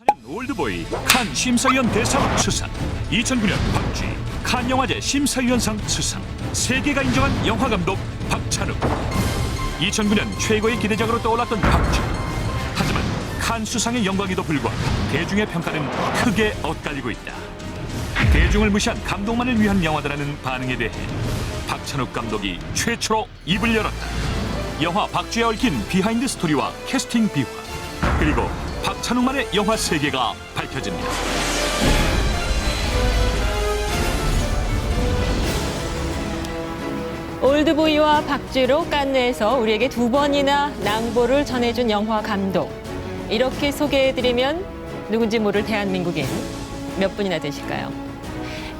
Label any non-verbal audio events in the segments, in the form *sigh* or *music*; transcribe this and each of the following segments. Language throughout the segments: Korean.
2004년 올드보이 칸 심사위원 대상 수상. 2009년 박쥐 칸 영화제 심사위원상 수상. 세계가 인정한 영화감독 박찬욱. 2009년 최고의 기대작으로 떠올랐던 박쥐. 하지만 칸 수상의 영광에도 불구하고 대중의 평가는 크게 엇갈리고 있다. 대중을 무시한 감독만을 위한 영화다라는 반응에 대해 박찬욱 감독이 최초로 입을 열었다. 영화 박쥐에 얽힌 비하인드 스토리와 캐스팅 비화 그리고 박찬욱만의 영화 세계가 밝혀집니다. 올드보이와 박쥐로 깐느에서 우리에게 두 번이나 낭보를 전해준 영화 감독. 이렇게 소개해드리면 누군지 모를 대한민국인 몇 분이나 되실까요?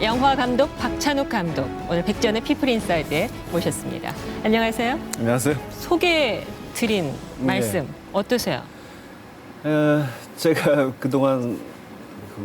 영화 감독 박찬욱 감독 오늘 백전의 피플 인사이드에 모셨습니다. 안녕하세요. 안녕하세요. 소개 드린 네. 말씀 어떠세요? 에, 제가 그동안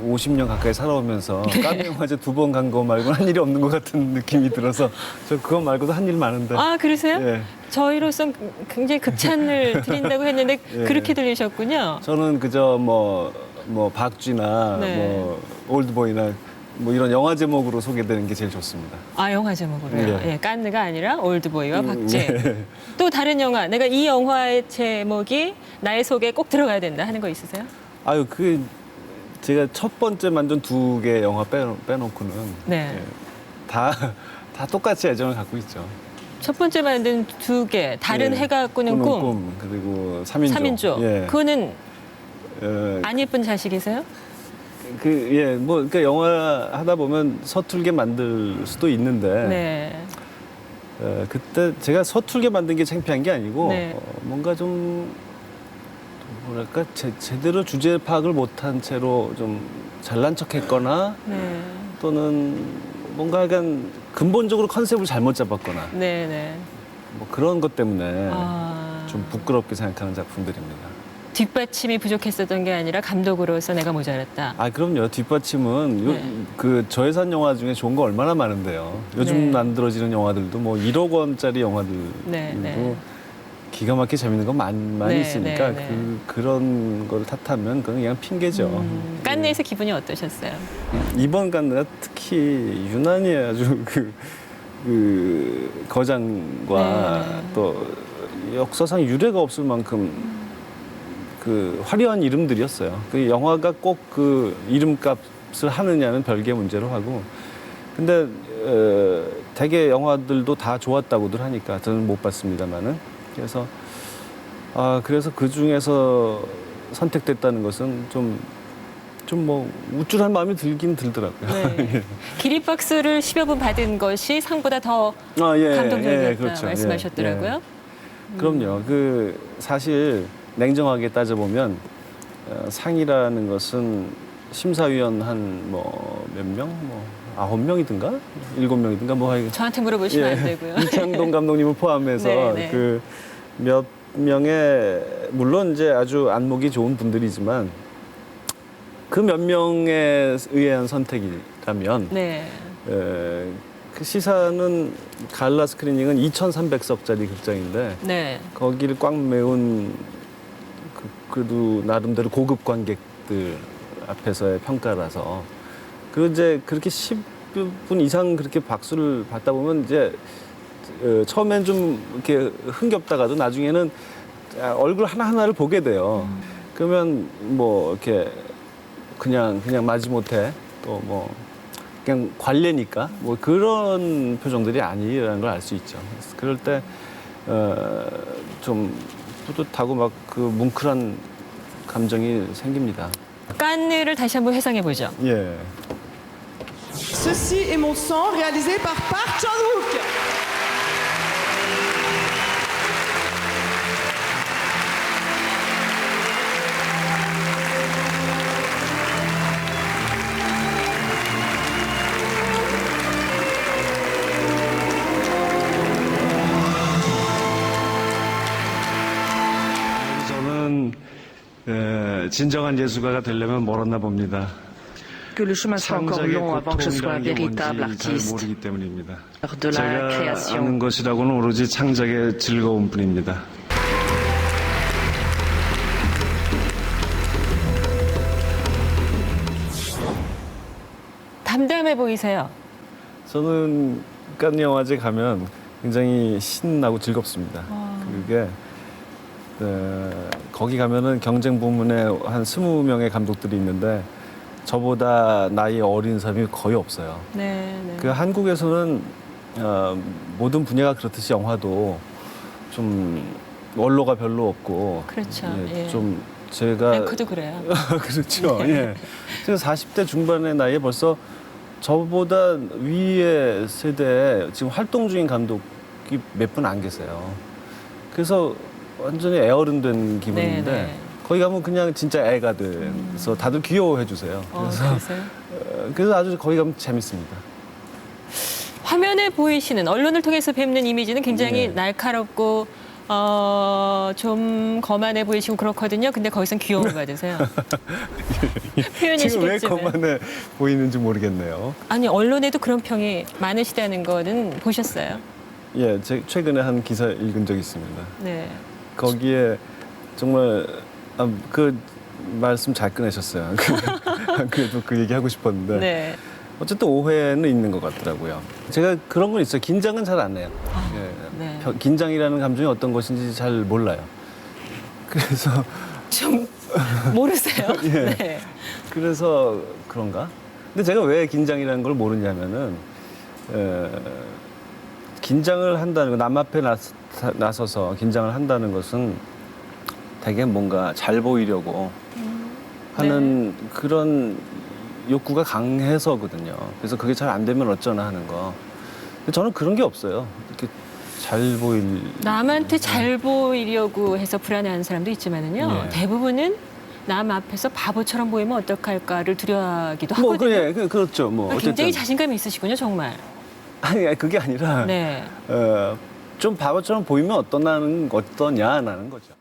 50년 가까이 살아오면서 깐느 영화제 두 번 간 거 말고는 한 일이 없는 것 같은 느낌이 들어서 저 그거 말고도 한 일 많은데. 아 그러세요? 예. 저희로선 굉장히 극찬을 *laughs* 드린다고 했는데 예. 그렇게 들리셨군요. 저는 그저 뭐, 뭐 박쥐나 네. 뭐 올드보이나 뭐 이런 영화 제목으로 소개되는 게 제일 좋습니다. 아 영화 제목으로요. 네. 예, 깐느가 아니라 올드보이와 음, 박쥐. 네. *laughs* 또 다른 영화. 내가 이 영화의 제목이 나의 속에 꼭 들어가야 된다 하는 거 있으세요? 아유 그 제가 첫 번째 만든 두 개 영화 빼놓, 빼놓고는 네. 예, 다, 다 똑같이 애정을 갖고 있죠. 첫 번째 만든 두 개. 다른 예. 해가 꾸는 꿈. 그리고 삼인조. 삼인조 예. 그거는 어, 안 예쁜 자식이세요? 그, 예, 뭐, 그러니까 영화 하다 보면 서툴게 만들 수도 있는데, 네. 어, 그때 제가 서툴게 만든 게 창피한 게 아니고, 네. 어, 뭔가 좀, 뭐랄까, 제, 제대로 주제 파악을 못한 채로 좀 잘난 척 했거나, 네. 또는 뭔가 약간 근본적으로 컨셉을 잘못 잡았거나, 네, 네. 뭐 그런 것 때문에 아. 좀 부끄럽게 생각하는 작품들입니다. 뒷받침이 부족했었던 게 아니라 감독으로서 내가 모자랐다. 아 그럼요 뒷받침은 요- 네. 그 저예산 영화 중에 좋은 거 얼마나 많은데요 요즘 네. 만들어지는 영화들도 뭐 1억 원짜리 영화들도 네, 네. 기가 막히게 재밌는 거 많이, 많이 네, 있으니까 네, 네. 그, 그런 걸 탓하면 그건 그냥 핑계죠 음, 깐느에서 기분이 어떠셨어요? 이번 간느가 특히 유난히 아주 그, 그 거장과 네. 또 역사상 유례가 없을 만큼 그 화려한 이름들이었어요. 그 영화가 꼭 그 이름값을 하느냐는 별개의 문제로 하고 근데 어, 대개 영화들도 다 좋았다고들 하니까 저는 못 봤습니다만은 그래서 아 그래서 그 중에서 선택됐다는 것은 좀 좀뭐 우쭐한 마음이 들긴 들더라고요. 네. *laughs* 기립박수를 10여 분 받은 것이 상보다 더 아, 예, 감동적이었다 예, 그렇죠. 말씀하셨더라고요. 예, 예. 그럼요. 그 사실 냉정하게 따져보면 어, 상이라는 것은 심사위원 한 뭐 몇 명, 뭐 아홉 명이든가 일곱 명이든가 뭐 하여간 저한테 물어보시면 안 되고요. *laughs* 이창동 감독님을 포함해서 네, 네. 그 몇 명의 물론 이제 아주 안목이 좋은 분들이지만 그 몇 명에 의한 선택이라면 네. 에, 그 시사는 갈라 스크리닝은 2,300석짜리 극장인데 네. 거기를 꽉 메운 그, 그래도 나름대로 고급 관객들 앞에서의 평가라서 그 이제 그렇게 10분 이상 그렇게 박수를 받다 보면 이제 어, 처음엔 좀 이렇게 흥겹다가도 나중에는 아, 얼굴 하나 하나를 보게 돼요. 그러면 뭐 이렇게 그냥 그냥 마지못해 또 뭐 그냥 관례니까 뭐 그런 표정들이 아니라는 걸 알 수 있죠. 그럴 때 어, 좀 뿌듯하고 막 그 뭉클한 감정이 생깁니다. 깐느를 다시 한번 회상해 보죠. 예. Ceci est mon son réalisé par Park Chan-wook. 진정한 예술가가 되려면 멀었나 봅니다. que le chemin soit encore long avant que je sois un véritable artiste. De la création. 담담해 보이세요. 저는 깐 영화제 가면 굉장히 신나고 즐겁습니다. 그게 어, 거기 가면은 경쟁 부문에 한 20명의 감독들이 있는데 저보다 나이 어린 사람이 거의 없어요. 네, 네. 그 한국에서는 어, 모든 분야가 그렇듯이 영화도 좀 원로가 별로 없고 그렇죠. 예, 예. 좀 제가 앵커도 그래요. *laughs* 그렇죠. 예. 제가 40대 중반의 나이에 벌써 저보다 위의 세대에 지금 활동 중인 감독이 몇 분 안 계세요. 그래서 완전히 애어른된 기분인데 네, 네. 거기 가면 그냥 진짜 애가 돼서 다들 귀여워해 주세요. 어, 그래서 그러세요? 어, 그래서 아주 거기 가면 재밌습니다. 화면에 보이시는 언론을 통해서 뵙는 이미지는 굉장히 네. 날카롭고 어, 좀 거만해 보이시고 그렇거든요. 근데 거기선 귀여움을 받으세요. *laughs* 지금 왜 표현이시겠지만. 거만해 보이는지 모르겠네요. 아니 언론에도 그런 평이 많으시다는 거는 보셨어요? 예, 제 최근에 한 기사 읽은 적이 있습니다. 네. 거기에 정말 아, 그 말씀 잘 꺼내셨어요. *laughs* 그- 그래도 그 얘기 하고 싶었는데 네. 어쨌든 오해는 있는 것 같더라고요. 제가 그런 건 있어요. 긴장은 잘 안 해요. 예. 네. 겨- 긴장이라는 감정이 어떤 것인지 잘 몰라요. 그래서 좀 모르세요? *laughs* 예. 네. 그래서 그런가? 근데 제가 왜 긴장이라는 걸 모르냐면은 에, 긴장을 한다는 거, 남 앞에 나서, 나서 서 긴장을 한다는 것은 되게 뭔가 잘 보이려고 하는 그런 욕구가 강해서거든요. 그래서 그게 잘 안 되면 어쩌나 하는 거. 저는 그런 게 없어요. 이렇게 잘 보일 남한테 잘 보이려고 해서 불안해하는 사람도 있지만은요. 네. 대부분은 남 앞에서 바보처럼 보이면 어떡할까를 두려워하기도 뭐 하거든요. 그래 그, 그렇죠. 뭐 그러니까 어쨌든 굉장히 자신감이 있으시군요, 정말. 아니 아니, 그게 아니라 네. 어, 좀 바보처럼 보이면 어떠나는 어떠냐라는 거죠.